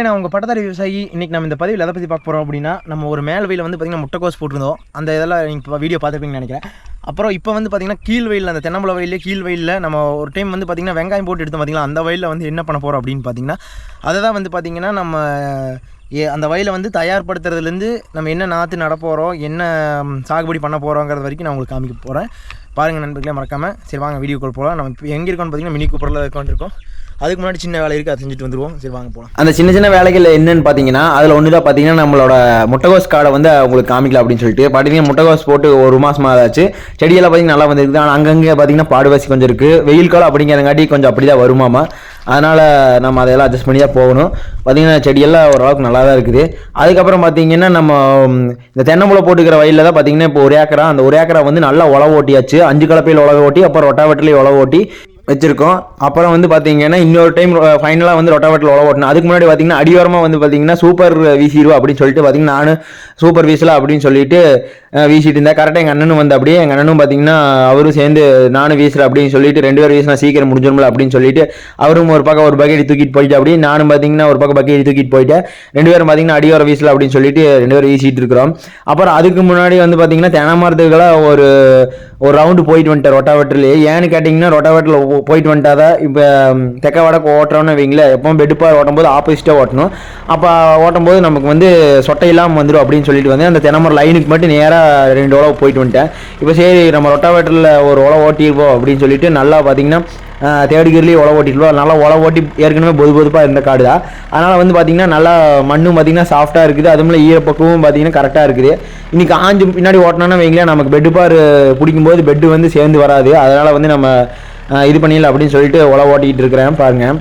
நண்பர்களே நான் உங்கள் பட்டதாரி விவசாயி இன்றைக்கி நம்ம இந்த பதிவில் எதை பற்றி பார்க்க போகிறோம் அப்படின்னா நம்ம ஒரு மேல் வெயில் வந்து பார்த்திங்கன்னா முட்டைக்கோஸ் போட்டிருந்தோம். அந்த இதெல்லாம் நீங்கள் வீடியோ பார்த்துருப்பீங்கன்னு நினைக்கிறேன். அப்புறம் இப்போ வந்து பார்த்திங்கன்னா கீழ் வயலில் அந்த தென்னம்பழ வயலில் கீழ் வயலில் நம்ம ஒரு டைம் வந்து பார்த்திங்கன்னா வெங்காயம் போட்டு எடுத்தோம் பார்த்திங்களா அந்த வயலில் வந்து என்ன பண்ண போகிறோம் அப்படின்னு பார்த்தீங்கன்னா அதை தான் வந்து பார்த்திங்கன்னா நம்ம ஏ அந்த வயலை வந்து தயார்படுத்துறதுலேருந்து நம்ம என்ன நாற்று நட போகிறோம் என்ன சாகுபடி பண்ண போகிறோங்கிறது வரைக்கும் நான் உங்களுக்கு காமிக்க போகிறேன் பாருங்கள் நண்பர்களே மறக்காமல் சரி வாங்க வீடியோ கால் போகலாம் நம்ம இப்போ எங்கே இருக்கோம்னு பார்த்தீங்கன்னா மினி கூப்பரில் இருக்கோம் அதுக்கு முன்னாடி சின்ன வேலை இருக்குது அதை செஞ்சுட்டு வந்துருவோம். சரி வாங்க போகலாம் அந்த சின்ன சின்ன வேலைகள் என்னென்னு பார்த்தீங்கன்னா அதில் ஒன்று தான் பார்த்தீங்கன்னா நம்மளோட முட்டைகோஸ் காடை வந்து உங்களுக்கு காமிக்கலாம் அப்படின்னு சொல்லிட்டு. பார்த்தீங்கன்னா முட்டைகோஸ் போட்டு ஒரு மாதமாக ஆச்சு செடியெல்லாம் பார்த்தீங்கன்னா நல்லா வந்துருக்குது. ஆனால் அங்கங்கே பார்த்தீங்கன்னா பாடுவாசி கொஞ்சம் இருக்குது வெயில் காலம் அப்படிங்கிறங்காட்டி கொஞ்சம் அப்படி தான் வருமாமா. அதனால் நம்ம அதையெல்லாம் அட்ஜஸ்ட் பண்ணி தான் போகணும். பார்த்தீங்கன்னா செடியெல்லாம் ஓரளவுக்கு நல்லா தான் இருக்குது. அதுக்கப்புறம் பார்த்தீங்கன்னா நம்ம இந்த தென்னம்புளை போட்டுக்கிற வயலில் தான் பார்த்தீங்கன்னா இப்போ ஒரு ஏக்கரா அந்த ஒரு ஏக்கரா வந்து நல்லா உழவு ஓட்டியாச்சு. அஞ்சு கலப்பையில் உழவு ஓட்டி அப்புறம் ரொட்டாவெட்டிலையும் உழவு ஓட்டி வச்சுருக்கோம். அப்புறம் வந்து பார்த்தீங்கன்னா இன்னொரு டைம் ஃபைனலாக வந்து ரொட்டாவேட்டில் உழவு ஓட்டணும் அதுக்கு முன்னாடி பார்த்தீங்கன்னா அடியோரமாக வந்து பார்த்தீங்கன்னா சூப்பர் வீசிடுவோம் அப்படின்னு சொல்லிட்டு பார்த்தீங்கன்னா நானும் சூப்பர் வீசலாம் அப்படின்னு சொல்லிட்டு வீசிட்டு இருந்தேன். கரெக்டாக எங்கள் அண்ணனும் வந்து அப்படியே எங்கள் அண்ணனும் பார்த்தீங்கன்னா அவரும் சேர்ந்து நானும் வீசுகிறேன் அப்படின்னு சொல்லிட்டு ரெண்டு பேரும் வீசினா சீக்கிரம் முடிஞ்சிடும்ல அப்படின்னு சொல்லிட்டு அவரும் ஒரு பக்கம் ஒரு பக்கெட் தூக்கிட்டு போயிட்டு அப்படி நானும் பார்த்தீங்கன்னா ஒரு பக்கம் பக்கெட் தூக்கிட்டு போயிட்டேன். ரெண்டு பேரும் பார்த்தீங்கன்னா அடியோர வீசலாம் அப்படின்னு சொல்லிட்டு ரெண்டு பேரும் வீசிட்டு இருக்கிறோம். அப்புறம் அதுக்கு முன்னாடி வந்து பார்த்தீங்கன்னா தென்னமரத்துக்கெல்லாம் ஒரு ஒரு ரவுண்டு போயிட்டு வந்துட்டேன். ரொட்டாவேட்டர்லேயே ஏன்னு கேட்டிங்கன்னா ரொட்டாவேட்டரில் போயிட்டு வந்துட்டாதான் இப்போ தெக்க வடக்கு ஓட்டுறோன்னு வைங்களேன் எப்பவும் பெட்டுப்பார் ஓட்டும்போது ஆப்போசிட்டாக ஓட்டணும். அப்போ ஓட்டும்போது நமக்கு வந்து சொட்டை இல்லாமல் வந்துடும் அப்படின்னு சொல்லிட்டு வந்து அந்த தென்னமரம் லைனுக்கு மட்டும் நேராக ரெண்டு உழவு போயிட்டு வந்துட்டேன். இப்போ சரி நம்ம ரொட்டாவேட்டரில் ஒரு உழவு ஓட்டிடுவோம் அப்படின்னு சொல்லிட்டு நல்லா பார்த்தீங்கன்னா தேடிக்கிறதுலேயே உழவு ஓட்டிடுவோம் நல்லா உழவு ஓட்டி ஏற்கனவே பொது பொதுப்பாக இருந்த காடு தான். அதனால் வந்து பார்த்திங்கன்னா நல்லா மண்ணும் பார்த்திங்கன்னா சாஃப்ட்டாக இருக்குது. அதுவும் இல்லை ஈரப்பக்கமும் பார்த்திங்கன்னா கரெக்டாக இருக்குது. இன்றைக்கி ஆஞ்சு பின்னாடி ஓட்டினோன்னா வைங்களேன் நமக்கு பெட்டு பார் பிடிக்கும்போது பெட்டு வந்து சேர்ந்து வராது. அதனால் வந்து நம்ம இது பண்ணிடல அப்படின்னு சொல்லிட்டு உழவு ஓட்டிகிட்டு இருக்கிறேன் பாருங்கள்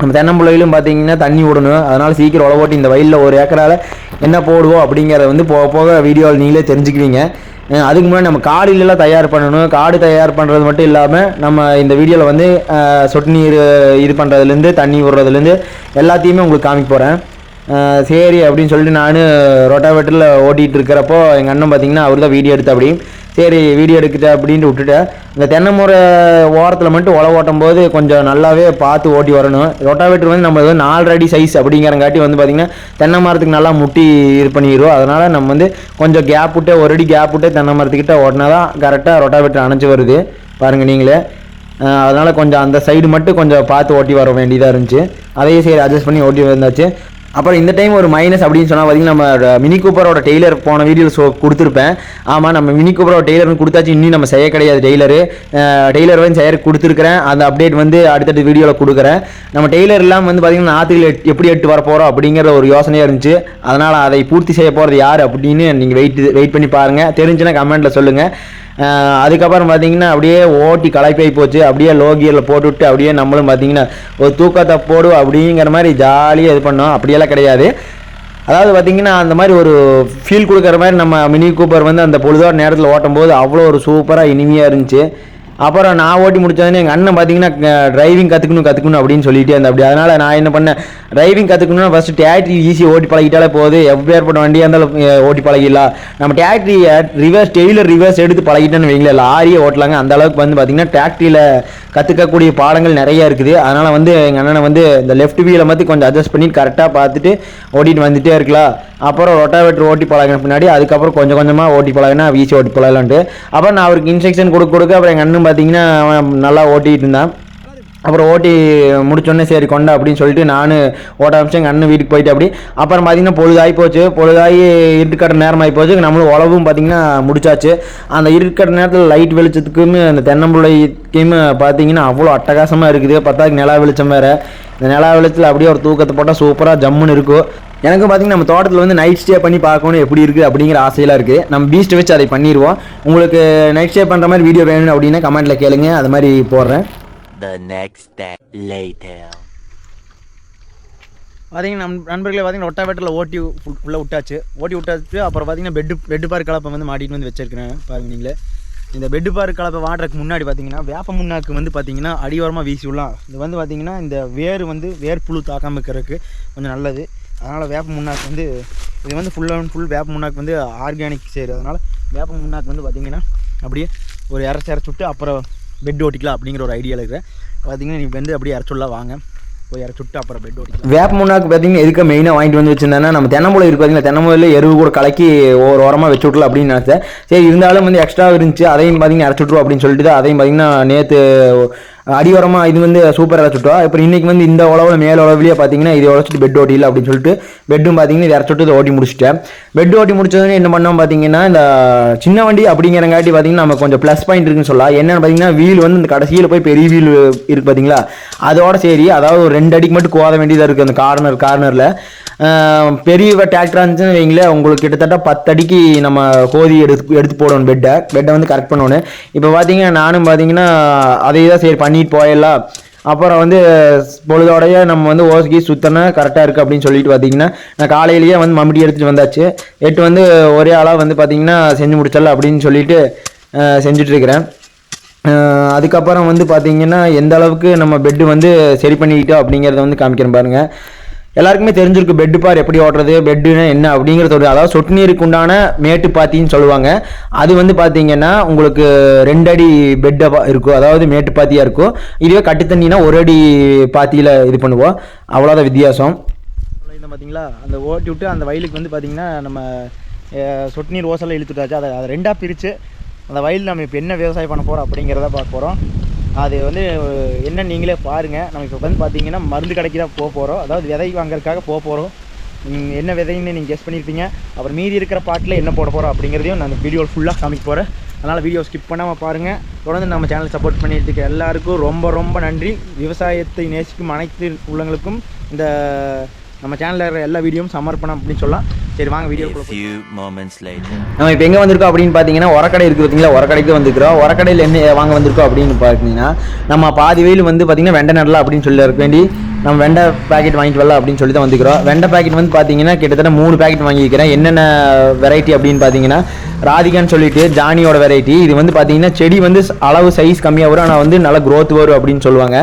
நம்ம தென்னம்பிள்ளையிலும் பார்த்தீங்கன்னா தண்ணி விடணும். அதனால் சீக்கிரம் உழவு ஓட்டி இந்த வயலில் ஒரு ஏக்கரால் என்ன போடுவோம் அப்படிங்கிறத வந்து போக போக வீடியோவில் நீங்களே தெரிஞ்சுக்குவீங்க. அதுக்கு முன்னாடி நம்ம காடுலாம் தயார் பண்ணணும். காடு தயார் பண்ணுறது மட்டும் இல்லாமல் நம்ம இந்த வீடியோவில் வந்து சொட்டு நீர் இது பண்ணுறதுலேருந்து தண்ணி விடுறதுலேருந்து எல்லாத்தையுமே உங்களுக்கு காமிக்க போகிறேன் சரி அப்படின்னு சொல்லிட்டு நான் ரொட்டாவேட்டரில் ஓட்டிகிட்டு இருக்கிறப்போ எங்கள் அண்ணன் பார்த்தீங்கன்னா அவர் தான் வீடியோ எடுத்த அப்படி சரி வீடியோ எடுக்கிட்ட அப்படின்ட்டு விட்டுட்டேன். இந்த தென்னைமுறை ஓரத்தில் மட்டும் உழவு ஓட்டும் போது கொஞ்சம் நல்லாவே பார்த்து ஓட்டி வரணும். ரொட்டாவேட்டர் வந்து நம்ம வந்து நாலு அடி சைஸ் அப்படிங்கிறங்காட்டி வந்து பார்த்திங்கன்னா தென்னை மரத்துக்கு நல்லா முட்டி இது பண்ணிடுவோம் அதனால் நம்ம வந்து கொஞ்சம் கேப் விட்டு ஒரு அடி கேப் விட்டு தென்னை மரத்துக்கிட்ட ஓட்டினா தான் கரெக்டாக ரொட்டாவேட்டர் அணைச்சி வருது. பாருங்கள் நீங்களே. அதனால் கொஞ்சம் அந்த சைடு மட்டும் கொஞ்சம் பார்த்து ஓட்டி வர வேண்டியதாக இருந்துச்சு. அதையும் சரி அட்ஜஸ்ட் பண்ணி ஓட்டி வந்தாச்சு. அப்புறம் இந்த டைம் ஒரு மைனஸ் அப்படின்னு சொன்னால் பார்த்தீங்கன்னா நம்ம மினி கூப்பரோட டெய்லர் போன வீடியோ ஷோ கொடுத்துருப்பேன். ஆமாம் நம்ம மினி கூப்பரோட டெய்லர்னு கொடுத்தாச்சு. இன்னும் நம்ம செய்ய கிடையாது டெய்லரு டெய்லர் வந்து செய்ய கொடுத்துருக்குறேன். அந்த அப்டேட் வந்து அடுத்தடுத்த வீடியோவில் கொடுக்குறேன். நம்ம டெய்லர் இல்லாமல் வந்து பார்த்தீங்கன்னா நாற்றுகள் எட்- எப்படி எட்டு வர போகிறோம் அப்படிங்கிற ஒரு யோசனையாக இருந்துச்சு. அதனால் அதை பூர்த்தி செய்ய போகிறது யார் அப்படின்னு நீங்கள் வெயிட் வெயிட் பண்ணி பாருங்கள் தெரிஞ்சுன்னா கமெண்ட்டில் சொல்லுங்கள் அதுக்கப்புறம் பார்த்தீங்கன்னா அப்படியே ஓட்டி களைப்பாய் போச்சு. அப்படியே லோ கியரில் போட்டுவிட்டு அப்படியே நம்மளும் பார்த்தீங்கன்னா ஒரு தூக்கத்தை போடு அப்படிங்கிற மாதிரி ஜாலியாக இது பண்ணோம். அப்படியெல்லாம் கிடையாது. அதாவது பார்த்தீங்கன்னா அந்த மாதிரி ஒரு ஃபீல் கொடுக்குற மாதிரி நம்ம மினி கூப்பர் வந்து அந்த பொழுதோட நேரத்தில் ஓட்டும் போது அவ்வளோ ஒரு சூப்பராக இனிமையாக இருந்துச்சு. அப்புறம் நான் ஓட்டி முடிச்சோடனே எங்கள் அண்ணன் பார்த்தீங்கன்னா டிரைவிங் கற்றுக்கணும் கற்றுக்கணும் அப்படின்னு சொல்லிட்டே இருந்தேன் அப்படி அதனால் நான் என்ன பண்ணேன் டிரைவிங் கற்றுக்கணும்னா ஃபஸ்ட்டு டேக்ட்ரி ஈஸியாக ஓட்டி பழகிட்டாலே போகுது. எப்பேற்பட்ட வண்டியாக இருந்தாலும் ஓட்டி பழகிடலாம். நம்ம டேக்ட்ரி ரிவர்ஸ் டெய்லர் ரிவர்ஸ் எடுத்து பழகிட்டேன்னு வைங்களேன் லாரியை ஓட்டலாங்க. அந்த அளவுக்கு வந்து பார்த்தீங்கன்னா டேக்ட்ரியில் கற்றுக்கக்கூடிய பாடங்கள் நிறைய இருக்குது. அதனால் வந்து எங்கள் அண்ணனை வந்து இந்த லெஃப்ட் வீலை மாற்றி கொஞ்சம் அட்ஜஸ்ட் பண்ணி கரெக்டாக பார்த்துட்டு ஓட்டிட்டு வந்துட்டே இருக்கலாம். அப்புறம் ரொட்டாவேட்டர் ஓட்டி பழகின பின்னாடி அதுக்கப்புறம் கொஞ்சம் கொஞ்சமாக ஓட்டி பழகினா வீசி ஓட்டி பழகலான்ட்டு. அப்புறம் நான் அவருக்கு இன்ஸ்ட்ரக்ஷன் கொடுக்க கொடுக்க அப்புறம் எங்கள் அண்ணன் பார்த்தீங்கன்னா அவன் நல்லா ஓட்டிகிட்டு இருந்தான். அப்புறம் ஓட்டி முடிச்சோடனே சரி கொண்டா அப்படின்னு சொல்லிட்டு நான் ஓட்ட ஆரம்பிச்சு எங்கள் அண்ணன் வீட்டுக்கு போயிட்டு அப்படி அப்புறம் பார்த்தீங்கன்னா பொழுதாகி போச்சு. பொழுதாகி இருட்டுக்கட்ட நேரம் ஆகி போச்சு நம்மளும் உழவும் பார்த்தீங்கன்னா முடிச்சாச்சு. அந்த இருட்டுக்கட்ட நேரத்தில் லைட் வெளிச்சத்துக்குமே அந்த தென்னம்பிள்ளைக்குமே பார்த்தீங்கன்னா அவ்வளோ அட்டகாசமாக இருக்குது. பத்தாக்கு நிலா வெளிச்சம் வேறு. இந்த நிலா வெளிச்சத்தில் அப்படியே ஒரு தூக்கத்தை போட்டால் சூப்பராக ஜம்முன்னு இருக்கும். எனக்கு பார்த்தீங்கன்னா நம்ம தோட்டத்தில் வந்து நைட் ஸ்டே பண்ணி பார்க்கணும் எப்படி இருக்குது அப்படிங்கிற ஆசையெல்லாம் இருக்குது நம்ம பீஸ்ட்டை வச்சு அதை பண்ணிடுவோம் உங்களுக்கு நைட் ஸ்டே பண்ணுற மாதிரி வீடியோ வேணும் அப்படின்னா கமெண்ட்டில் கேளுங்க. அது மாதிரி போடுறேன். The next day later. பார்த்தீங்கன்னா நம் நண்பர்களே பார்த்தீங்கன்னா ரொட்டாவேட்டரில் ஓட்டி ஃபுல் விட்டாச்சு. ஓட்டி விட்டாச்சு அப்புறம் பார்த்தீங்கன்னா பெட்டு பெட்டு பார் கலப்பை வந்து மாட்டிட்டு வந்து வச்சிருக்கிறேன் பாருங்க நீங்களே. இந்த பெட்டு பார் கலப்பை வாடுறதுக்கு முன்னாடி பார்த்தீங்கன்னா வேப்ப முன்னாக்கு வந்து பார்த்தீங்கன்னா அடிவாரமாக வீசி விடலாம் இது வந்து பார்த்தீங்கன்னா இந்த வேர் வந்து வேர் புழு தாக்காமல் இருக்கிறதுக்கு கொஞ்சம் நல்லது. அதனால் வேப்ப முன்னாக்கு வந்து இது வந்து ஃபுல் அண்ட் ஃபுல் வேப்ப முன்னாக்கு வந்து ஆர்கானிக் சேரு. அதனால் வேப்ப முன்னாக்கு வந்து பார்த்தீங்கன்னா அப்படியே ஒரு இறச்சி இறச்சி விட்டு அப்புறம் பெட் ஓட்டிக்கலாம் அப்படிங்கிற ஒரு ஐடியாவில் இருக்கிறேன். பார்த்தீங்கன்னா நீ வந்து அப்படியே இறச்சுள்ள வாங்க. போய் இறச்சி விட்டு அப்புறம் பெட் ஓட்டிக்கலாம். வேப்ப முன்னாக்கு பார்த்தீங்கன்னா எதுக்கு மெயினாக வாங்கிட்டு வந்து வச்சிருந்தேன்னா நம்ம தென்னம்புளை இருக்கு பார்த்தீங்களா தென்னம்புல எருவு கூட கலக்கி ஒரு ஓரமாக வச்சு விட்லாம் அப்படின்னு நினச்சேன். சரி இருந்தாலும் வந்து எக்ஸ்ட்ரா இருந்துச்சு. அதையும் பார்த்தீங்கன்னா இறச்சுட்ருவோம் அப்படின்னு சொல்லிட்டு அதையும் பார்த்தீங்கன்னா நேற்று அடி இது வந்து சூப்பராக இறச்சுட்டோம் அப்புறம் இன்னைக்கு வந்து இந்த உழவில் மேல் உழவுலேயே பார்த்தீங்கன்னா இதை உழைச்சிட்டு பெட் ஓட்டியில் அப்படின்னு சொல்லிட்டு பெட்டும் பார்த்தீங்கன்னா இதை இறச்சி இதை ஓட்டி முடிச்சிட்டேன். பெட் ஓட்டி முடிச்சதுன்னு என்ன பண்ணோம் பார்த்தீங்கன்னா இந்த சின்ன வண்டி அப்படிங்கிறங்காட்டி பார்த்தீங்கன்னா நம்ம கொஞ்சம் ப்ளஸ் பாயிண்ட் இருக்குன்னு சொல்லலாம். என்னென்னு பார்த்தீங்கன்னா வீல் வந்து இந்த கடைசியில் போய் பெரிய வீல் இருக்குது பார்த்தீங்களா அதோட சரி அதாவது ஒரு ரெண்டு அடிக்கு மட்டும் கோத வேண்டியதாக இருக்குது அந்த கார்னர் கார்னரில் பெரிய டிராக்டராக இருந்துச்சுன்னு வைங்களேன் உங்களுக்கு கிட்டத்தட்ட பத்து அடிக்கு நம்ம கோதி எடுத்து எடுத்து போடணும் பெட்டை பெட்டை வந்து கரெக்ட் பண்ணணும். இப்போ பார்த்தீங்கன்னா நானும் பார்த்தீங்கன்னா அதை தான் சரி பண்ணி பண்ணிட்டு போயிடலாம் அப்புறம் வந்து பொழுதோடைய நம்ம வந்து ஓசுகி சுத்தனை கரெக்டாக இருக்குது அப்படின்னு சொல்லிட்டு பார்த்தீங்கன்னா நான் காலையிலேயே வந்து மம்முடி எடுத்துகிட்டு வந்தாச்சு. எட்டு வந்து ஒரே ஆளாக வந்து பார்த்தீங்கன்னா செஞ்சு முடிச்சிடலாம் அப்படின்னு சொல்லிட்டு செஞ்சிட்ருக்கிறேன் அதுக்கப்புறம் வந்து பார்த்தீங்கன்னா எந்த அளவுக்கு நம்ம பெட்டு வந்து சரி பண்ணிக்கிட்டோம் அப்படிங்கிறத வந்து காமிக்கிறேன் பாருங்கள் எல்லாருக்குமே தெரிஞ்சிருக்கு பெட்டு பார் எப்படி ஓட்டுறது பெட்டுன்னு என்ன? அப்படிங்கிறது ஒரு அதாவது சொட்டு நீருக்கு உண்டான மேட்டு பாத்தின்னு சொல்லுவாங்க. அது வந்து பார்த்தீங்கன்னா உங்களுக்கு ரெண்டு அடி பெட்டை இருக்கும். அதாவது மேட்டு பாத்தியாக இருக்கும். இதுவே கட்டு தண்ணினா ஒரு அடி பாத்தியில் இது பண்ணுவோம். அவ்வளோதான் வித்தியாசம். பார்த்தீங்களா அந்த ஓட்டி விட்டு அந்த வயலுக்கு வந்து பார்த்தீங்கன்னா நம்ம சொட்டு நீர் ஓசலை இழுத்துட்டாச்சு. அதை அதை ரெண்டாக பிரித்து அந்த வயலில் நம்ம இப்போ என்ன விவசாயம் பண்ண போகிறோம் அப்படிங்கிறத பார்க்க போகிறோம் அது வந்து என்ன நீங்களே பாருங்கள் நம்ம இப்போ வந்து பார்த்தீங்கன்னா மருந்து கடைக்கு தான் போக போகிறோம் அதாவது விதை வாங்குறதுக்காக போக போகிறோம் என்ன விதைன்னு நீங்கள் கெஸ் பண்ணியிருப்பீங்க அப்புறம் மீதி இருக்கிற பாட்டில் என்ன போட போகிறோம் அப்படிங்கிறதையும் நான் வீடியோவில் ஃபுல்லாக காமிக்க போகிறேன் அதனால் வீடியோ ஸ்கிப் பண்ணாமல் பாருங்கள் தொடர்ந்து நம்ம சேனல் சப்போர்ட் பண்ணிட்டு இருக்க எல்லாருக்கும் ரொம்ப ரொம்ப நன்றி. விவசாயத்தை நேசிக்கும் அனைத்து உள்ளங்களுக்கும் இந்த நம்ம சேனலில் இருக்கிற எல்லா வீடியோவும் சமர்ப்பணம் அப்படின்னு சொல்லலாம். சரி வாங்க later. நம்ம இப்போ எங்கே வந்திருக்கோம் அப்படின்னு பார்த்தீங்கன்னா உரக்கடை இருக்குது பார்த்தீங்களா உரக்கடைக்கு வந்திருக்கிறோம். உரக்கடையில் என்ன வாங்க வந்திருக்கோம் அப்படின்னு பார்த்தீங்கன்னா நம்ம பாதி வெயில் வந்து பார்த்தீங்கன்னா வெண்டை நடலாம் அப்படின்னு சொல்லி இருக்க வேண்டி நம்ம வெண்டை பாக்கெட் வாங்கிட்டு வரலாம் அப்படின்னு சொல்லி தான் வந்துக்கிறோம் வெண்டை பாக்கெட் வந்து பார்த்தீங்கன்னா கிட்டத்தட்ட மூணு பாக்கெட் வாங்கிக்கிறேன் என்னென்ன வெரைட்டி அப்படின்னு பார்த்தீங்கன்னா ராதிகான்னு சொல்லிட்டு ஜானியோட வெரைட்டி இது வந்து பார்த்தீங்கன்னா செடி வந்து அளவு சைஸ் கம்மியாக வரும். ஆனால் வந்து நல்லா க்ரோத் வரும் அப்படின்னு சொல்லுவாங்க.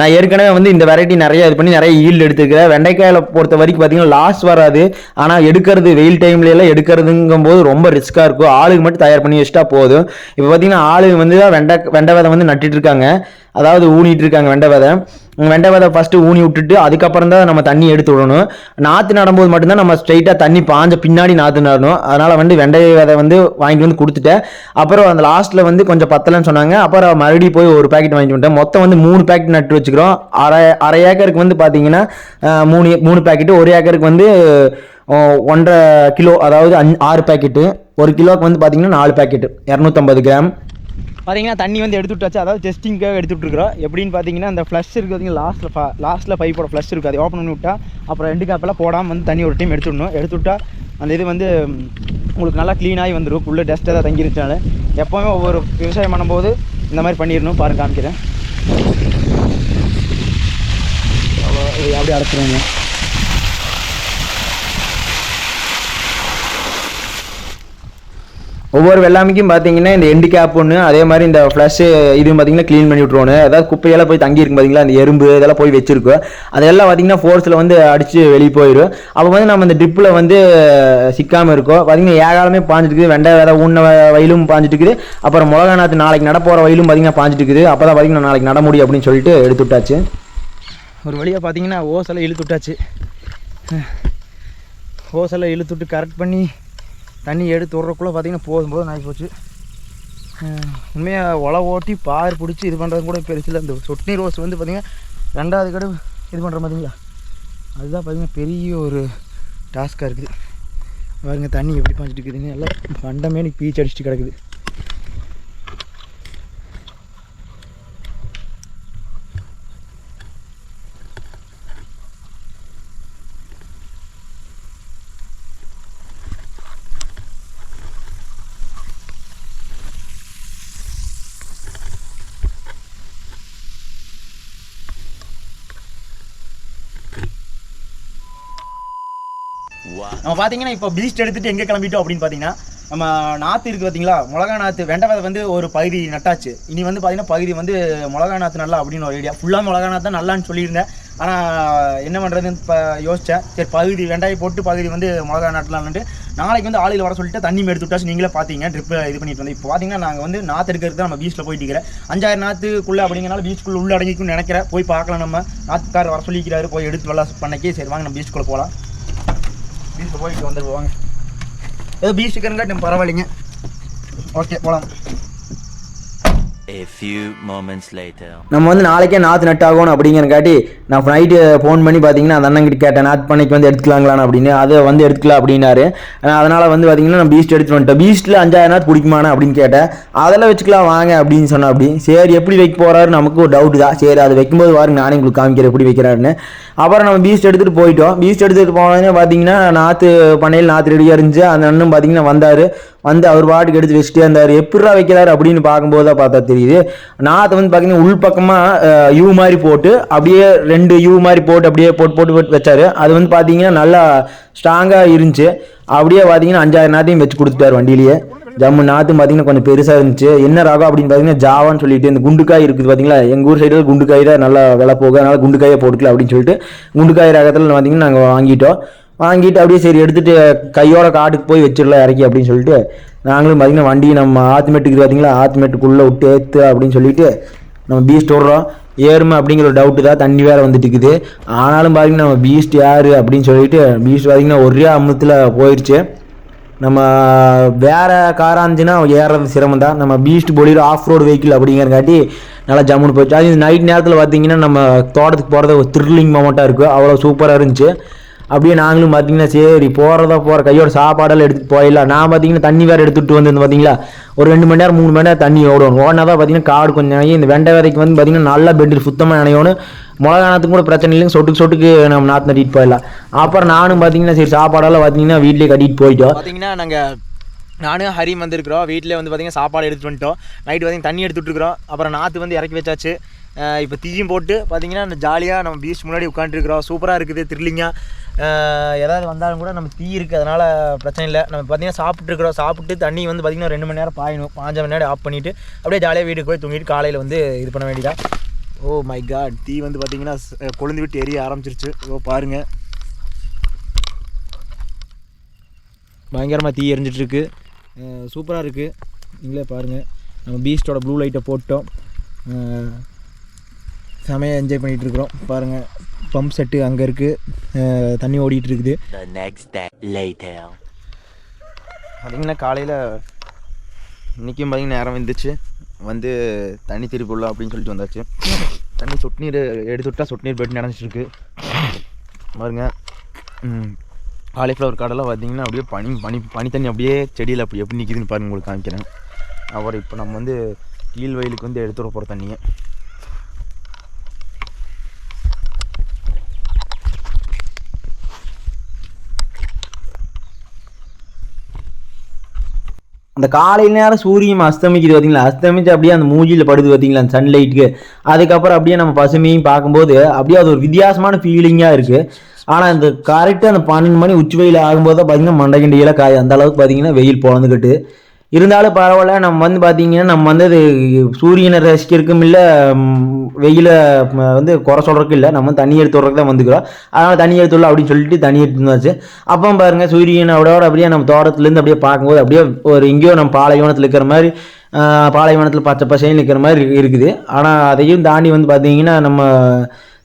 நான் ஏற்கனவே வந்து இந்த வெரைட்டி நிறைய இது பண்ணி நிறைய ஈல்டு எடுத்துக்கிறேன் வெண்டைக்காயில் பொறுத்த வரைக்கும் பார்த்தீங்கன்னா லாஸ் வராது. ஆனால் எடுக்கிறது வெயில் டைம்லலாம் எடுக்கிறதுங்கும் போது ரொம்ப ரிஸ்க்காக இருக்கும். ஆளுக்கு மட்டும் தயார் பண்ணி வச்சுட்டா போதும். இப்போ பார்த்தீங்கன்னா ஆளுங்க வந்து தான் வெண்டை வெண்டை விதை வந்து நட்டுட்டு இருக்காங்க. அதாவது ஊனிட்டு இருக்காங்க வெண்டை விதை. வெண்டை விதை ஃபஸ்ட்டு ஊனி விட்டுட்டு அதுக்கப்புறம் தான் நம்ம தண்ணி எடுத்து விடணும். நாற்று நடும்போது மட்டும்தான் நம்ம ஸ்ட்ரைட்டாக தண்ணி பாஞ்ச பின்னாடி நாற்று நடணும். அதனால் வந்து வெண்டை விதை வந்து வாங்கிட்டு வந்து கொடுத்துட்டேன். அப்புறம் அந்த லாஸ்ட்டில் வந்து கொஞ்சம் பத்தலைன்னு சொன்னாங்க. அப்புறம் மறுபடியும் போய் ஒரு பாக்கெட் வாங்கிட்டு வந்துட்டேன். மொத்தம் வந்து மூணு பேக்கெட் நட்டு வச்சுக்கிறோம். அரை அரை ஏக்கருக்கு வந்து பார்த்தீங்கன்னா மூணு மூணு பேக்கெட்டு ஒரு ஏக்கருக்கு வந்து ஒன்றரை கிலோ அதாவது அஞ்சு ஆறு பேக்கெட்டு ஒரு கிலோவுக்கு வந்து பார்த்தீங்கன்னா நாலு பேக்கெட்டு இரநூத்தம்பது கிராம். பார்த்தீங்கன்னா தண்ணி வந்து எடுத்து விட்டாச்சு. அதாவது டெஸ்டிங்காக எடுத்து விட்டுருக்குறோம். எப்படின்னு பார்த்தீங்கன்னா அந்த ஃப்ளஷ் இருக்குது லாஸ்ட்டில் லாஸ்ட்டில் பைப்போட ஃப்ளஷ் இருக்குது அதை ஓப்பன் பண்ணி விட்டா அப்புறம் ரெண்டு காப்பெல்லாம் போடாமல் வந்து தண்ணி ஒரு டைம் எடுத்து விடணும். எடுத்து விட்டா அந்த இது வந்து உங்களுக்கு நல்லா க்ளீனாகி வந்துடும் உள்ளே டஸ்ட் எதாவது தங்கிருச்சாலும் எப்போவுமே ஒவ்வொரு விவசாயம் பண்ணும்போது இந்த மாதிரி பண்ணிடணும். பாருங்க காமிக்கிறேன். அப்படியே அடைச்சிருங்க. ஒவ்வொரு வெள்ளாமைக்கும் பார்த்தீங்கன்னா இந்த எண்டு கேப் ஒன்று அதே மாதிரி இந்த ஃப்ளஷ் இது பார்த்தீங்கன்னா க்ளீன் பண்ணி விட்ருவோம் அதாவது குப்பையெல்லாம் போய் தங்கியிருக்கும் பார்த்தீங்களா அந்த எறும்பு இதெல்லாம் போய் வச்சிருக்கோம். அதெல்லாம் பார்த்தீங்கன்னா ஃபோர்ஸில் வந்து அடித்து வெளியே போயிடும் அப்போ வந்து நம்ம இந்த ட்ரிப்பில் வந்து சிக்காமல் இருக்கோம். பார்த்தீங்கன்னா ஏகாலமே பாஞ்சிட்டு வெண்டை வேற ஊன்ன வயலும் பாஞ்சிட்டு இருக்குது அப்புறம் மிளகா நாற்று நாளைக்கு நட போகிற வயலும் பார்த்தீங்கன்னா பாஞ்சிட்டு இருக்குது அப்போ தான் பார்த்தீங்கன்னா நாளைக்கு நட முடியும் அப்படின்னு சொல்லிட்டு எடுத்து விட்டாச்சு. ஒரு வழியாக பார்த்தீங்கன்னா ஓசெல்லாம் இழுத்து விட்டாச்சு. ஓசெல்லாம் இழுத்து விட்டு கரெக்ட் பண்ணி தண்ணி எடுத்து விட்றக்குள்ளே பார்த்தீங்கன்னா போதும் போதும் ஆகி போச்சு. உண்மையாக ஒலை ஓட்டி பார் பிடிச்சி இது பண்ணுறது கூட பெருசு இல்லை. இந்த சொட்னி நீர் வந்து பார்த்திங்கன்னா ரெண்டாவது கடை இது பண்ணுற மாதிரிங்களா? அதுதான் பார்த்திங்கன்னா பெரிய ஒரு டாஸ்காக இருக்குது. பாருங்க தண்ணி எப்படி பாஞ்சிட்டு இருக்குதுன்னு எல்லாம் பண்டமே எனக்கு பீச் அடிச்சுட்டு கிடக்குது. நம்ம பார்த்தீங்கன்னா இப்போ பீஸ்ட் எடுத்துட்டு எங்கே கிளம்பிட்டோம் அப்படின்னு பார்த்தீங்கன்னா நம்ம நாற்று இருக்குது பார்த்தீங்களா மிளகா நாற்று வெண்டை விதை வந்து ஒரு பகுதி நட்டாச்சு. இனி வந்து பார்த்தீங்கன்னா பகுதி வந்து மிளகா நாற்று நல்லா அப்படின்னு ஒரு ஐடியா ஃபுல்லாக மிளகா நாற்று தான் நல்லான்னு சொல்லியிருந்தேன். ஆனால் என்ன பண்ணுறதுன்னு இப்போ யோசித்தேன் சரி பகுதி வெங்காயம் போட்டு பகுதி வந்து மிளகா நாட்டலாம்னுட்டு நாளைக்கு வந்து ஆளில் வர சொல்லிட்டு தண்ணி எடுத்து விட்டாச்சு நீங்களே பார்த்தீங்க ட்ரிப் இது பண்ணிட்டு வந்தோம் இப்போ பார்த்தீங்கன்னா நாங்கள் வந்து நாற்று எடுக்கிறது தான் நம்ம பீச்சில் போயிட்டு இருக்கிறேன். அஞ்சாயிரம் நாற்றுக்குள்ளே அப்படிங்கிறனால பீச்சுக்குள்ளே உள்ள அடங்கிக்கும்னு நினைக்கிறேன். போய் பார்க்கலாம் நம்ம. நாற்றுக்கார் வர சொல்லிக்கிறாரு. போய் எடுத்து வெள்ளா பண்ணக்கே சரி வாங்க நம்ம பீச்சுக்குள்ளே போகலாம் பீச்சில் போயிட்டு வந்துடுவாங்க ஏதோ பீச் இருக்கிறங்காட்டி பரவாயில்லைங்க. ஓகே போகலாம் நம்ம வந்து நாளைக்கே நாற்று நட்டு ஆகணும் அப்படிங்கிறக்காட்டி நான் நைட்டு ஃபோன் பண்ணி பார்த்தீங்கன்னா அந்த அண்ணன் கேட்டேன் நாற்று பண்ணைக்கு வந்து எடுத்துக்கலாங்களான்னு அப்படின்னு. அதை வந்து எடுத்துக்கலாம் அப்படின்னாரு. அதனால் வந்து பார்த்தீங்கன்னா நான் பீஸ்ட் எடுத்துட்டு வந்துட்டேன். பீஸ்ட்டில் அஞ்சாயிரம் நாற்று பிடிக்குமாண்ணா அப்படின்னு கேட்டேன். அதெல்லாம் வச்சுக்கலாம் வாங்க அப்படின்னு சொன்னேன் அப்படி. சரி எப்படி வைக்க போகிறாரு நமக்கு ஒரு டவுட் தான். சரி அது வைக்கும்போது வாருங்க நானே உங்களுக்கு காமிக்கிறேன் எப்படி வைக்கிறாருன்னு. அப்புறம் நம்ம பீஸ்ட் எடுத்துகிட்டு போயிட்டோம். பீஸ்ட் எடுத்துகிட்டு போனோடனே பார்த்தீங்கன்னா நாற்று பண்ணையில் நாற்று ரெடியாக இருந்துச்சு. அந்த அண்ணன் பார்த்தீங்கன்னா வந்தார். வந்து அவர் பாட்டுக்கு எடுத்து வச்சுட்டே இருந்தார். எப்படிரா வைக்கிறாரு அப்படின்னு பார்க்கும்போது தான் பார்த்தா தெரியுது. நாற்றை வந்து பார்த்தீங்கன்னா உள்பக்கமாக யூ மாதிரி போட்டு அப்படியே ரெண்டு யூ மாதிரி போட்டு அப்படியே போட்டு போட்டு போட்டு வச்சாரு. அது வந்து பார்த்தீங்கன்னா நல்லா ஸ்ட்ராங்காக இருந்துச்சு. அப்படியே பார்த்தீங்கன்னா அஞ்சாயிரம் நாத்தையும் வச்சு கொடுத்துட்டாரு வண்டியிலேயே. ஜம்மு நாற்று பார்த்தீங்கன்னா கொஞ்சம் பெருசாக இருந்துச்சு. என்ன ரகம் அப்படின்னு பார்த்தீங்கன்னா ஜாவான்னு சொல்லிட்டு இந்த குண்டுக்காய் இருக்குது பார்த்தீங்களா எங்கள் ஊர் சைடில் குண்டுக்காய் தான் நல்லா விலை போக அதனால் குண்டுக்காயை போட்டுக்கலாம் அப்படின்னு சொல்லிட்டு குண்டுக்காய் ரகத்தில் பார்த்தீங்கன்னா நாங்கள் வாங்கிட்டோம். வாங்கிட்டு அப்படியே சரி எடுத்துகிட்டு கையோட காட்டுக்கு போய் வச்சிடலாம் இறக்கி அப்படின்னு சொல்லிட்டு நாங்களும் பார்த்தீங்கன்னா வண்டியை நம்ம ஆத்துமேட்டுக்கு பார்த்தீங்களா ஆத்துமேட்டுக்குள்ளே விட்டு ஏற்று அப்படின்னு சொல்லிட்டு நம்ம பீஸ்ட் விட்றோம் ஏறுமே அப்படிங்கிற ஒரு டவுட்டு தான் தண்ணி வேறு வந்துட்டு இருக்குது. ஆனாலும் பார்த்தீங்கன்னா நம்ம பீஸ்ட் யார் அப்படின்னு சொல்லிட்டு பீஸ்ட் பார்த்தீங்கன்னா ஒரே அமுத்தில் போயிடுச்சு நம்ம வேற காராக இருந்துச்சுன்னா ஏறது சிரமம் தான். நம்ம beast Bolero off road vehicle அப்படிங்கிறங்காட்டி நல்லா ஜம்முன்னு போயிடுச்சு. அது நைட் நேரத்தில் பார்த்தீங்கன்னா நம்ம தோட்டத்துக்கு போகிறது ஒரு த்ரில்லிங் மொமெண்ட்டாக இருக்குது அவ்வளோ சூப்பராக இருந்துச்சு. அப்படியே நாங்களும் பார்த்தீங்கன்னா சரி போகிறதா போகிற கையோட சாப்பாடெல்லாம் எடுத்துகிட்டு போயிடலாம். நான் பார்த்தீங்கன்னா தண்ணி வேறு எடுத்துகிட்டு வந்து பார்த்தீங்களா ஒரு ரெண்டு மணி நேரம் மூணு மணி நேரம் தண்ணி ஓடும் ஓடினா தான் பார்த்தீங்கன்னா காடு கொஞ்சம் நனையும். இந்த வெண்டை விதைக்கு வந்து பார்த்தீங்கன்னா நல்லா பெட்டு சுத்தமாக நினையணும் மிளகா கூட பிரச்சனை இல்லைங்க. சொட்டுக்கு சொட்டுக்கு நம்ம நாற்று நட்டிட்டு போயிடலாம். அப்புறம் நானும் பார்த்தீங்கன்னா சரி சாப்பாடெல்லாம் பார்த்தீங்கன்னா வீட்டிலே கட்டிட்டு போயிட்டோம். பார்த்தீங்கன்னா நாங்கள் நானும் ஹரி வந்திருக்கிறோம். வீட்டில் வந்து பார்த்தீங்கன்னா சாப்பாடு எடுத்துட்டு வந்துட்டோம். நைட்டு பார்த்தீங்கன்னா தண்ணி எடுத்துகிட்டு இருக்கிறோம் அப்புறம் நாற்று வந்து இறக்கி வச்சாச்சு. இப்போ தீயும் போட்டு பார்த்தீங்கன்னா ஜாலியாக நம்ம பீச் முன்னாடி உட்காந்துருக்குறோம் சூப்பராக இருக்குது த்ரில்லிங்காக ஏதாவது வந்தாலும் கூட நம்ம தீ இருக்குது அதனால் பிரச்சனை இல்லை. நம்ம பார்த்தீங்கன்னா சாப்பிட்ருக்குறோம் சாப்பிட்டு தண்ணி வந்து பார்த்திங்கன்னா ரெண்டு மணி நேரம் பாயணும். பாஞ்சு மணி நேரம் ஆஃப் பண்ணிவிட்டு அப்படியே ஜாலியாக வீட்டுக்கு போய் தூங்கிட்டு காலையில் வந்து இது பண்ண வேண்டியதாக ஓ மை காட் தீ வந்து பார்த்திங்கன்னா கொழுந்து விட்டு எரிய ஆரம்பிச்சிருச்சு. ஓ பாருங்கள் பயங்கரமாக தீ எரிஞ்சிட்ருக்கு சூப்பராக இருக்குது நீங்களே பாருங்கள் நம்ம பீஸ்டோட ப்ளூ லைட்டை போட்டோம். செமையாக என்ஜாய் பண்ணிகிட்டு இருக்கிறோம் பாருங்கள் பம்ப் செட்டு அங்கே இருக்குது தண்ணி ஓடிட்டு இருக்குது. பார்த்தீங்கன்னா காலையில் இன்றைக்கும் பார்த்தீங்கன்னா நேரம் வந்துச்சு வந்து தண்ணி திருப்பி விடலாம் அப்படின்னு சொல்லிட்டு வந்தாச்சு. தண்ணி சொட்டு நீர் எடுத்து விட்டா சொட்டு நீர் போயிட்டு நினச்சிருக்கு பாருங்க காலிஃப்ளவர் காடெல்லாம் பார்த்தீங்கன்னா அப்படியே பனி பனி பனி தண்ணி அப்படியே செடியில் அப்படி எப்படி நிற்கிதுன்னு பாருங்க உங்களுக்கு காமிக்கிறேன். அப்புறம் இப்போ நம்ம வந்து கீழ் வயலுக்கு வந்து எடுத்துட போகிற தண்ணியை. அந்த காலையில் நேரம் சூரியன் அஸ்தமிக்குது பார்த்தீங்களா அஸ்தமிச்சு அப்படியே அந்த மூஞ்சியில் படுது பார்த்தீங்களா அந்த சன்லைட்டுக்கு அதுக்கப்புறம் அப்படியே நம்ம பசுமையும் பார்க்கும்போது அப்படியே அது ஒரு வித்தியாசமான ஃபீலிங்காக இருக்குது ஆனால் அந்த கரெக்டாக அந்த பன்னெண்டு மணி உச்சி வெயில் ஆகும்போது தான் பார்த்தீங்கன்னா மண்டகண்டியெல்லாம் காய். அந்த அளவுக்கு பார்த்தீங்கன்னா வெயில் பிறந்துக்கிட்டு இருந்தாலும் பரவாயில்ல. நம்ம வந்து பார்த்தீங்கன்னா நம்ம வந்து அது சூரியனை ரசிக்கிறதுக்கும் இல்லை வெயில வந்து குறை சொல்கிறதுக்கு இல்லை. நம்ம தண்ணி எடுத்து விட்றதுக்கு தான் வந்துக்கிறோம் அதனால் தண்ணி எடுத்து அப்படின்னு சொல்லிட்டு தண்ணி எடுத்து வந்தாச்சு. அப்போ பாருங்கள் சூரியனோட அப்படியே நம்ம தோட்டத்துலேருந்து அப்படியே பார்க்கும்போது அப்படியே ஒரு எங்கேயோ நம்ம பாலைவனத்தில் இருக்கிற மாதிரி பாலைவனத்தில் பச்சை பசைன்னு இருக்கிற மாதிரி இருக்குது. ஆனால் அதையும் தாண்டி வந்து பார்த்தீங்கன்னா நம்ம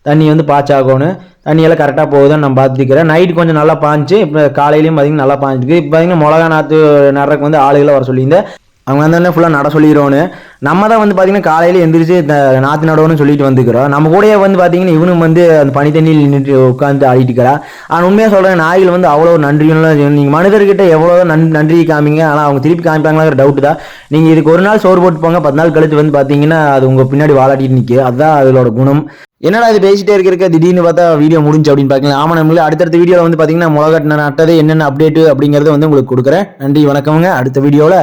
தண்ணி வந்து பாய்ச்சாகணும் தண்ணியெல்லாம் கரெக்டாக போகுதுன்னு நான் பார்த்துருக்கிறேன் நைட் கொஞ்சம் நல்லா பாஞ்சு இப்போ காலையிலையும் பார்த்தீங்கன்னா நல்லா பாஞ்சிருக்கு இப்போ பார்த்தீங்கன்னா மிளகா நாற்று நடுறதுக்கு வந்து ஆளுகளை வர சொல்லியிருந்தேன். அவங்க வந்தோடனே ஃபுல்லாக நட சொல்லிடுவோன்னு நம்ம தான் வந்து பார்த்தீங்கன்னா காலையில் எந்திரிச்சு இந்த நாற்று நடவுன்னு சொல்லிட்டு வந்துக்கிறோம். நம்ம கூடயே வந்து பார்த்தீங்கன்னா இவனும் வந்து அந்த பனி தண்ணியில் நின்றுட்டு உட்காந்து ஆடிட்டுக்கிறா ஆனால் உண்மையாக சொல்கிறேன் நாய்கள் வந்து அவ்வளோ நன்றியும் நீங்கள் மனிதர்கிட்ட எவ்வளோ நன் நன்றி காமிங்க. ஆனால் அவங்க திருப்பி காமிப்பாங்களாங்கிற டவுட் தான். நீங்கள் இதுக்கு ஒரு நாள் சோறு போட்டு போங்க பத்து நாள் கழித்து வந்து பார்த்தீங்கன்னா அது உங்கள் பின்னாடி வாழாட்டிட்டு நிற்கும் அதுதான் அதோட குணம். என்னடா இது பேசிட்டே இருக்க திடீர்னு பார்த்தா வீடியோ முடிஞ்சு அப்படின்னு பார்க்கலாம். ஆமாம் நம்மளே அடுத்தடுத்த வீடியோவில் வந்து பார்த்தீங்கன்னா முளகட்டு நட்டது என்னென்ன அப்டேட்டு அப்படிங்கிறத வந்து உங்களுக்கு கொடுக்குறேன். நன்றி வணக்கமுங்க. அடுத்த வீடியோவில்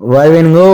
வரவேணுங்கோ